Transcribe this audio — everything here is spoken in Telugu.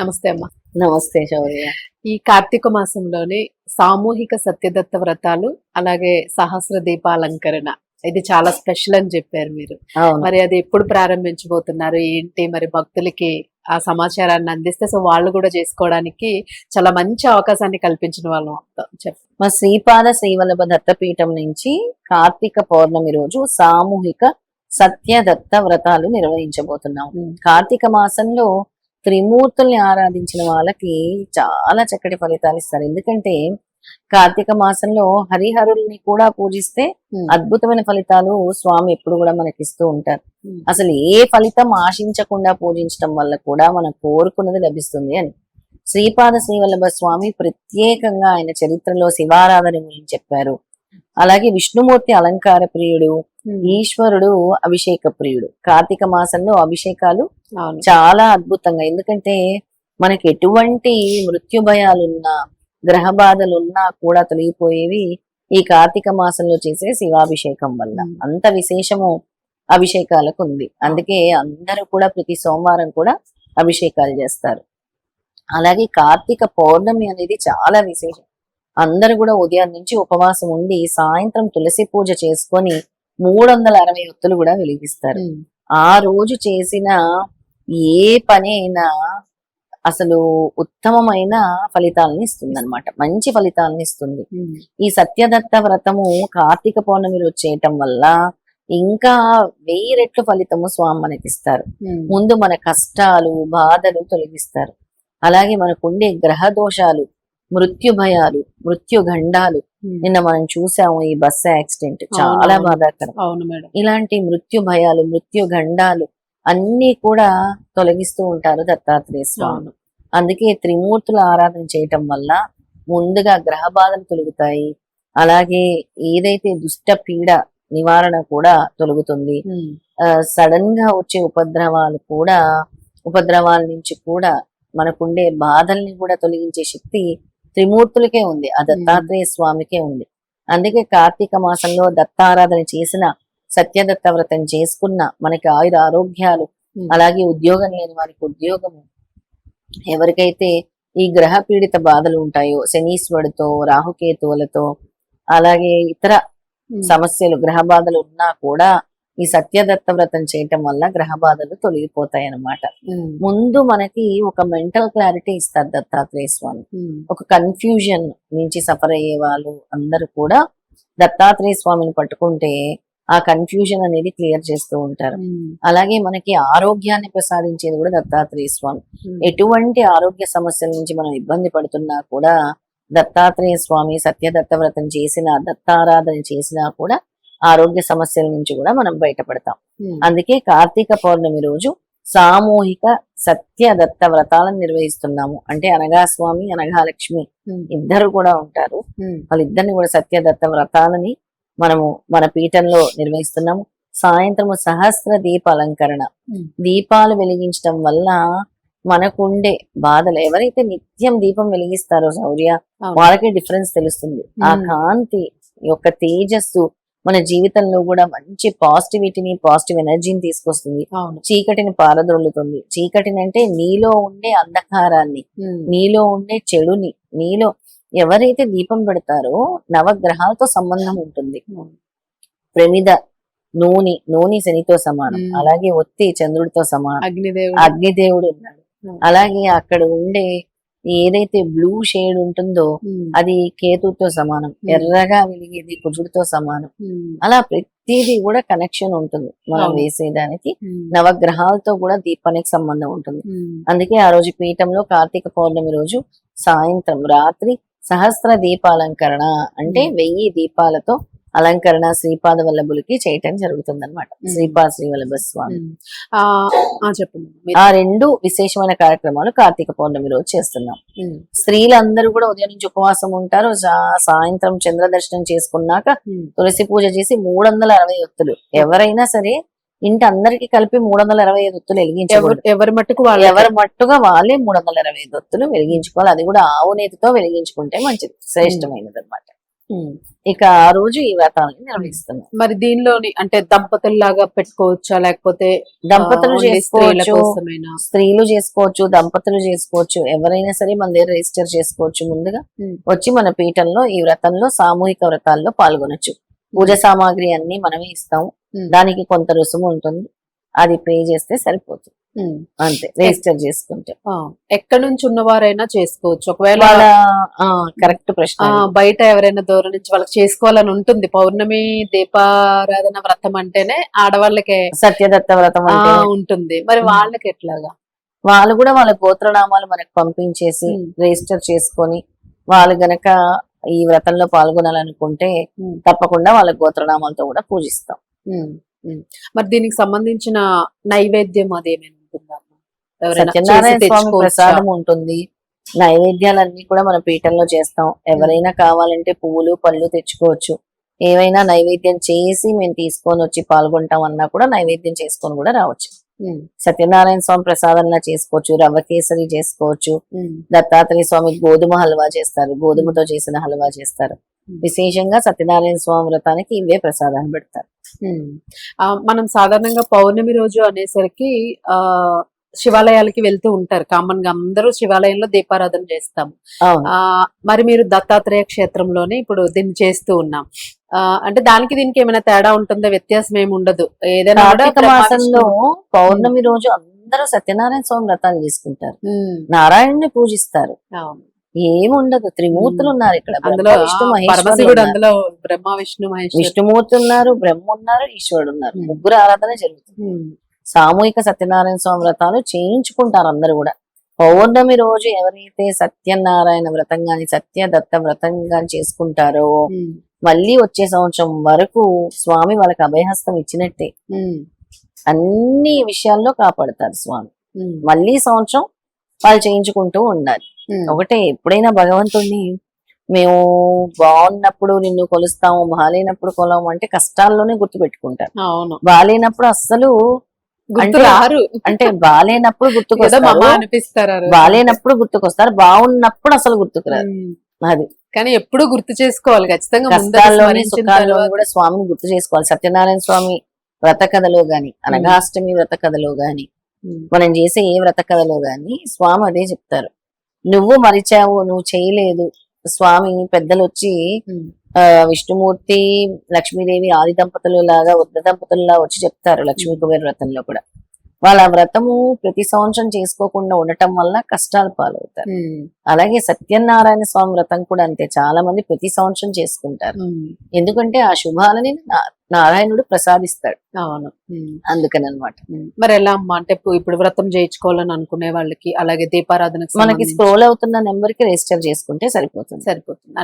నమస్తే అమ్మా. నమస్తే శౌర్య. ఈ కార్తీక మాసంలోనే సామూహిక సత్యదత్త వ్రతాలు అలాగే సహస్ర దీపాలంకరణ. ఇది చాలా స్పెషల్ అని చెప్పారు మీరు. మరి అది ఎప్పుడు ప్రారంభించబోతున్నారు? ఏంటి? మరి భక్తులకి ఆ సమాచారాన్ని అందిస్తే సో వాళ్ళు కూడా చేసుకోవడానికి చాలా మంచి అవకాశాన్ని కల్పించిన వాళ్ళం చెప్ప. మా శ్రీపాద శ్రీవల్లభ దత్తపీఠం నుంచి కార్తీక పౌర్ణమి రోజు సామూహిక సత్యదత్త వ్రతాలు నిర్వహించబోతున్నాం. కార్తీక మాసంలో త్రిమూర్తుల్ని ఆరాధించిన వాళ్ళకి చాలా చక్కటి ఫలితాలు ఇస్తారు. ఎందుకంటే కార్తీక మాసంలో హరిహరుల్ని కూడా పూజిస్తే అద్భుతమైన ఫలితాలు స్వామి ఎప్పుడు కూడా మనకి ఇస్తూ ఉంటారు. అసలు ఏ ఫలితం ఆశించకుండా పూజించడం వల్ల కూడా మనం కోరుకున్నది లభిస్తుంది అని. శ్రీపాద శ్రీవల్లభ స్వామి ప్రత్యేకంగా ఆయన చరిత్రలో శివారాధన గురించి చెప్పారు. అలాగే విష్ణుమూర్తి అలంకార ప్రియుడు ఈశ్వరుడు అభిషేక ప్రియుడు. కార్తీక మాసంలో అభిషేకాలు చాలా అద్భుతంగా. ఎందుకంటే మనకి ఎటువంటి మృత్యు భయాలున్నా గ్రహ బాధలున్నా కూడా తొలగిపోయేవి ఈ కార్తీక మాసంలో చేసే శివాభిషేకం వల్ల. అంత విశేషము అభిషేకాలకు ఉంది. అందుకే అందరూ కూడా ప్రతి సోమవారం కూడా అభిషేకాలు చేస్తారు. అలాగే కార్తీక పౌర్ణమి అనేది చాలా విశేషం. అందరూ కూడా ఉదయం నుంచి ఉపవాసం ఉండి సాయంత్రం తులసి పూజ చేసుకొని మూడు వందల అరవై ఒత్తులు కూడా వెలిగిస్తారు. ఆ రోజు చేసిన ఏ పని అయినా అసలు ఉత్తమమైన ఫలితాలను ఇస్తుంది అనమాట మంచి ఫలితాలను ఇస్తుంది. ఈ సత్యదత్త వ్రతము కార్తీక పౌర్ణమి రోజు చేయటం వల్ల ఇంకా వెయ్యి రెట్లు ఫలితము స్వామి మనకి ఇస్తారు. ముందు మన కష్టాలు బాధలు తొలగిస్తారు అలాగే మనకుండే గ్రహ దోషాలు మృత్యు భయాలు మృత్యు గండాలు. నిన్న మనం చూసాము ఈ బస్సు యాక్సిడెంట్. చాలా. బాధాకరం. అవును మేడం. ఇలాంటి మృత్యు భయాలు మృత్యు గండాలు అన్ని కూడా తొలగిస్తూ ఉంటారు దత్తాత్రేయ స్వామి. అందుకే త్రిమూర్తుల ఆరాధన చేయటం వల్ల ముందుగా గ్రహ బాధలు తొలగుతాయి. అలాగే ఏదైతే దుష్ట పీడ నివారణ కూడా తొలగుతుంది. సడన్గా వచ్చే ఉపద్రవాలు కూడా ఉపద్రవాల నుంచి కూడా మనకుండే బాధల్ని కూడా తొలగించే శక్తి త్రిమూర్తులకే ఉంది ఆ దత్తాత్రేయ స్వామికే ఉంది అందుకే కార్తీక మాసంలో దత్తారాధన చేసిన సత్యదత్త వ్రతం చేసుకున్న మనకి ఆయుర ఆరోగ్యాలు. అలాగే ఉద్యోగం లేని వారికి ఉద్యోగము ఎవరికైతే ఈ గ్రహ పీడిత బాధలు ఉంటాయో శనీశ్వరుడితో రాహుకేతువులతో అలాగే ఇతర. సమస్యలు గ్రహ బాధలు ఉన్నా కూడా ఈ సత్యదత్త వ్రతం చేయటం వల్ల గ్రహ బాధలు తొలగిపోతాయి అన్నమాట. ముందు మనకి ఒక మెంటల్ క్లారిటీ ఇస్తారు దత్తాత్రేయ స్వామి. ఒక కన్ఫ్యూజన్ నుంచి సఫర్ అయ్యే వాళ్ళు అందరూ కూడా దత్తాత్రేయ స్వామిని పట్టుకుంటే ఆ కన్ఫ్యూజన్ అనేది క్లియర్ చేస్తూ ఉంటారు. అలాగే మనకి ఆరోగ్యాన్ని ప్రసాదించేది కూడా దత్తాత్రేయ స్వామి. ఎటువంటి ఆరోగ్య సమస్యల నుంచి మనం ఇబ్బంది పడుతున్నా కూడా దత్తాత్రేయ స్వామి సత్యదత్త వ్రతం చేసిన దత్తారాధన చేసినా కూడా ఆరోగ్య సమస్యల నుంచి కూడా మనం బయటపడతాం. అందుకే కార్తీక పౌర్ణమి రోజు సామూహిక సత్యదత్త వ్రతాలను నిర్వహిస్తున్నాము అంటే అనగా స్వామి అనగా లక్ష్మి. ఇద్దరు కూడా ఉంటారు. వాళ్ళిద్దరిని కూడా సత్యదత్త వ్రతాలని మనము మన పీఠంలో నిర్వహిస్తున్నాము సాయంత్రము సహస్ర దీప అలంకరణ. దీపాలు వెలిగించడం వల్ల మనకుండే బాధలు ఎవరైతే నిత్యం దీపం వెలిగిస్తారో అవును. వాళ్ళకి డిఫరెన్స్ తెలుస్తుంది ఆ. కాంతి యొక్క తేజస్సు మన జీవితంలో కూడా మంచి పాజిటివిటీని పాజిటివ్ ఎనర్జీని తీసుకొస్తుంది చీకటిని పారదొల్లుతుంది చీకటిని అంటే నీలో ఉండే అంధకారాన్ని. నీలో ఉండే చెడుని నీలో ఎవరైతే దీపం పెడతారో నవగ్రహాలతో సంబంధం ఉంటుంది. ప్రమిద నూనె నూనె శనితో సమానం. అలాగే ఒత్తి చంద్రుడితో సమానం అగ్నిదేవుడు అగ్నిదేవుడు ఉన్నాడు. అలాగే అక్కడ ఉండే ఏదైతే బ్లూ షేడ్ ఉంటుందో. అది కేతుతో సమానం. ఎర్రగా వెలిగేది కుజుడితో సమానం. అలా ప్రతిదీ కూడా కనెక్షన్ ఉంటుంది మనం. వేసేదానికి. నవగ్రహాలతో కూడా దీపానికి సంబంధం ఉంటుంది. అందుకే ఆ రోజు పీఠంలో కార్తీక పౌర్ణమి రోజు సాయంత్రం రాత్రి సహస్ర దీపాలంకరణ అంటే. వెయ్యి దీపాలతో అలంకరణ శ్రీపాద వల్లభులకి చేయటం జరుగుతుంది అనమాట. శ్రీపాద శ్రీవల్లభ స్వామి చెప్పండి. ఆ రెండు విశేషమైన కార్యక్రమాలు కార్తీక పౌర్ణమి రోజు చేస్తున్నాం. స్త్రీలందరూ కూడా ఉదయం నుంచి ఉపవాసం ఉంటారు సాయంత్రం చంద్ర దర్శనం చేసుకున్నాక. తులసి పూజ చేసి మూడు వందల అరవై ఒత్తులు ఎవరైనా సరే ఇంటి అందరికి కలిపి మూడు వందల అరవై ఐదు ఒత్తులు ఎవరు వెలిగించకూడదు ఎవరి మట్టుకు వాళ్ళు ఎవరి మట్టుగా వాళ్ళే మూడు వందల అరవై ఐదు ఒత్తులు వెలిగించుకోవాలి అది కూడా ఆవు నేతితో వెలిగించుకుంటే మంచిది శ్రేష్టమైనది అనమాట. ఇక ఆ రోజు ఈ వ్రతాన్ని నిర్వహిస్తున్నాం. మరి దీనిలోని అంటే దంపతుల్లాగా పెట్టుకోవచ్చా? లేకపోతే దంపతులు చేసుకోవచ్చు. స్త్రీలు చేసుకోవచ్చు దంపతులు చేసుకోవచ్చు ఎవరైనా సరే మన దగ్గర రిజిస్టర్ చేసుకోవచ్చు ముందుగా. వచ్చి మన పీఠంలో ఈ వ్రతంలో సామూహిక వ్రతాల్లో పాల్గొనొచ్చు. పూజ సామాగ్రి అన్ని మనమే ఇస్తాం. ఉమ్. దానికి కొంత రుసుము ఉంటుంది. అది పే చేస్తే సరిపోతుంది. అంతే రిజిస్టర్ చేసుకుంటే. ఎక్కడి నుంచి ఉన్నవారైనా చేసుకోవచ్చు. ఒకవేళ కరెక్ట్ ప్రశ్న బయట ఎవరైనా దూరం నుంచి వాళ్ళకి చేసుకోవాలని ఉంటుంది. పౌర్ణమి దీపారాధన వ్రతం అంటేనే ఆడవాళ్ళకే సత్యదత్త వ్రతం ఉంటుంది. మరి. వాళ్ళకి ఎట్లాగా? వాళ్ళు కూడా వాళ్ళ గోత్రనామాలు మనకు పంపించేసి. రిజిస్టర్ చేసుకొని వాళ్ళు గనక ఈ వ్రతంలో పాల్గొనాలనుకుంటే. తప్పకుండా వాళ్ళ గోత్రనామాలతో కూడా పూజిస్తాం. మరి దీనికి సంబంధించిన నైవేద్యం అది ప్రసాదం ఉంటుంది. నైవేద్యాలన్నీ కూడా మన పీఠంలో చేస్తాం. ఎవరైనా కావాలంటే పువ్వులు పళ్ళు తెచ్చుకోవచ్చు. ఏవైనా నైవేద్యం చేసి మేము తీసుకొని వచ్చి పాల్గొంటాం అన్నా కూడా నైవేద్యం చేసుకొని కూడా రావచ్చు. సత్యనారాయణ స్వామి ప్రసాదంలా చేసుకోవచ్చు. రవ్వ కేసరి చేసుకోవచ్చు. దత్తాత్రేయ స్వామి గోధుమ హల్వా చేస్తారు. గోధుమతో చేసిన హల్వా చేస్తారు. విశేషంగా సత్యనారాయణ స్వామి వ్రతానికి ఇవే ప్రసాదాన్ని పెడతారు. ఆ, మనం సాధారణంగా పౌర్ణమి రోజు అనేసరికి ఆ శివాలయాలకి వెళ్తూ ఉంటారు. కామన్గా అందరూ శివాలయంలో దీపారాధన చేస్తాం అవును. ఆ మరి మీరు దత్తాత్రేయ క్షేత్రంలోనే ఇప్పుడు దీన్ని చేస్తూ ఉన్నాం. ఆ అంటే దానికి దీనికి ఏమైనా తేడా ఉంటుందా వ్యత్యాసం ఏమి ఉండదు. ఏదైనా మాసంలో పౌర్ణమి రోజు అందరూ సత్యనారాయణ స్వామి వ్రతాలు చేసుకుంటారు. నారాయణుని పూజిస్తారు. అవును. ఏముండదు. త్రిమూర్తులు ఉన్నారు ఇక్కడ. విష్ణు. అందులో బ్రహ్మ విష్ణు మహేశ్వరు విష్ణుమూర్తి ఉన్నారు బ్రహ్మ ఉన్నారు ఈశ్వరుడు ఉన్నారు. ముగ్గురు ఆరాధన జరుగుతుంది. సామూహిక సత్యనారాయణ స్వామి వ్రతాలు చేయించుకుంటారు అందరూ కూడా. పౌర్ణమి రోజు ఎవరైతే సత్యనారాయణ వ్రతం గాని సత్యదత్త వ్రతం గాని చేసుకుంటారో మళ్ళీ వచ్చే సంవత్సరం వరకు స్వామి వాళ్ళకి అభయహస్తం ఇచ్చినట్టే. అన్ని విషయాల్లో కాపాడతారు స్వామి. మళ్ళీ సంవత్సరం వాళ్ళు చేయించుకుంటూ ఉండాలి. ఒకటే ఎప్పుడైనా భగవంతుడిని మేము బాగున్నప్పుడు నిన్ను కొలుస్తాము బాగాలేనప్పుడు కొలము అంటే కష్టాల్లోనే గుర్తు పెట్టుకుంటారు అవును. బాగాలేనప్పుడు అస్సలు అంటే- రారు అంటే బాగాలేనప్పుడు గుర్తుకొస్తారు. అనిపిస్తారు. బాగాలేనప్పుడు గుర్తుకొస్తారు బాగున్నప్పుడు అసలు గుర్తుకురారు. అది. కానీ ఎప్పుడు గుర్తు చేసుకోవాలి ఖచ్చితంగా కష్టాల్లోని సుఖాల్లోని కూడా స్వామిని గుర్తు చేసుకోవాలి. సత్యనారాయణ స్వామి వ్రత కథలో గాని అనగాష్టమి వ్రత కథలో గాని మనం చేసే ఏ వ్రత కథలో గాని స్వామి అదే చెప్తారు. నువ్వు మరిచావు నువ్వు చేయలేదు. స్వామి పెద్దలు వచ్చి విష్ణుమూర్తి లక్ష్మీదేవి ఆది దంపతులు లాగా వృద్ధ దంపతుల్లా వచ్చి చెప్తారు లక్ష్మీ కుబేర వ్రతంలో కూడా. వాళ్ళ వ్రతము ప్రతి సంవత్సరం చేసుకోకుండా ఉండటం వల్ల కష్టాలు పాలవుతారు. అలాగే సత్యనారాయణ స్వామి వ్రతం కూడా అంతే. చాలా మంది ప్రతి సంవత్సరం చేసుకుంటారు. ఎందుకంటే ఆ శుభాలని నారాయణుడు ప్రసాదిస్తాడు. అవును. అందుకని అనమాట. మరి ఎలా అమ్మా? అంటే ఇప్పుడు- వ్రతం చేయించుకోవాలని అనుకునే వాళ్ళకి అలాగే దీపారాధనకు మనకి స్క్రోల్ అవుతున్న నెంబర్కి రిజిస్టర్ చేసుకుంటే సరిపోతుంది. సరిపోతుంది.